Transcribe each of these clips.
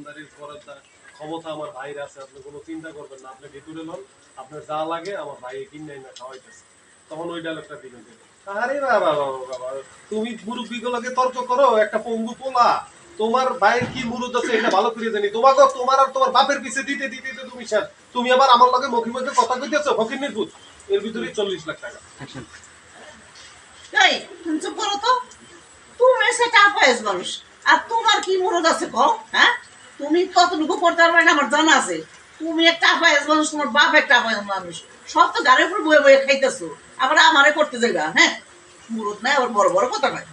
মেহমানদারির করার তা- ক্ষমতা আমার ভাইয়ের আছে আপনি কোনো চিন্তা করবেন না আপনি ভিতরে লন আপনার যা লাগে আমার ভাই কিনে না খাওয়াইতেছে। তখন ওই ডায়লগটা দিবেন আরে বাবা বাবা বাবা তুমি মুরব্বীগুলোকে তর্ক করো একটা পঙ্গু পোলা তোমার ভাইয়ের কি মুরুদ আছে এটা ভালো করে জানি তোমাকে তোমার আর তোমার বাপের পিছে দিতে দিতে দিতে তুমি শেষ তুমি আবার আমার লগে মুখে মুখে কথা কইতেছো ফকির নির্বুত এর ভিতরে চল্লিশ লাখ টাকা। এই তুমি চুপ করো তো। তুমি সেটা আপায়েস মানুষ আর তোমার কি মুরদ আছে কও হ্যাঁ? তুমি কতটুকু করতে পারবে না আমার জানা আছে। তুমি একটা আপায়েস মানুষ তোমার বাপ একটা আপায়েস মানুষ। সব তো গাড়ির উপর বয়ে বয়ে খাইতেছো। আবার আমারে করতে যাইবা হ্যাঁ? মুরদ নাই আবার বড় বড় কথা নাই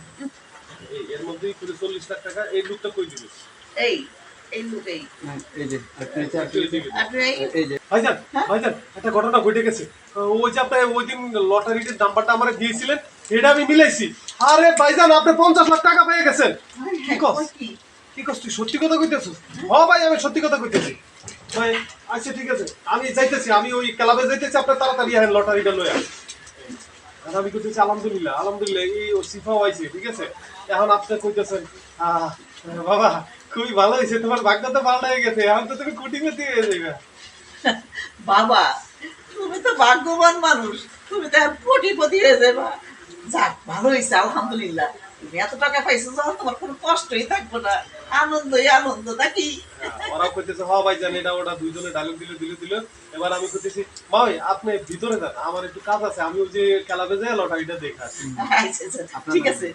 এর মধ্যেই করে চল্লিশ লাখ টাকা এই লুকটা কই দিবি? এই এই লোক এই এই যে আপনি হচ্ছে একটু এদিকে। আপনি এই এই যে। ভাইজান ভাইজান একটা ঘটনা ঘটে গেছে। ওই যে আপনি ওই দিন লটারির নাম্বারটা আমার দিয়েছিলেন এটা আমি মিলাইছি। আরে ভাইজান আপনি পঞ্চাশ লাখ টাকা পেয়ে গেছেন। কি কস ওই কি কি কস তুই? সত্যি কথা কইতেছিস? হ ভাই, আমি সত্যি কথা কইতেছি। ভাই আচ্ছা ঠিক আছে। আমি যাইতেছি, আমি ওই ক্লাবে যাইতেছি আপনার তাড়াতাড়ি আহেন, লটারিটা লয়ে আসেন আমি কইতেছি, আলহামদুলিল্লাহ আলহামদুলিল্লাহ, এই ও সিফাও আইছে ঠিক আছে? এখন আপনি কইতেছেন বাবা, খুবই ভালো হয়েছে, তোমার ভাগ্য তো ভালো হয়ে গেছে, এখন তো তুমি কুটিপতি হয়ে যাবে বাবা, তুমি তো ভাগ্যবান মানুষ, তুমি তো কোটিপতি হয়ে যাবা যাক, ভালো হয়েছে, আলহামদুলিল্লাহ। এত টাকা পাইছো যখন তোমার কোনো কষ্টই থাকব না। আনন্দই আনন্দ নাকি? ওরা কইতেছে হ ভাই জানি এটা ওটা দুইজনে ডায়লগ দিল দিল দিল। এবার আমি কইতেছি ভাই আপনি ভিতরে যান আমার একটু কাজ আছে আমি ওই যে ক্লাবে যাই লটারিটা দেখে আসি আচ্ছা আচ্ছা ঠিক আছে।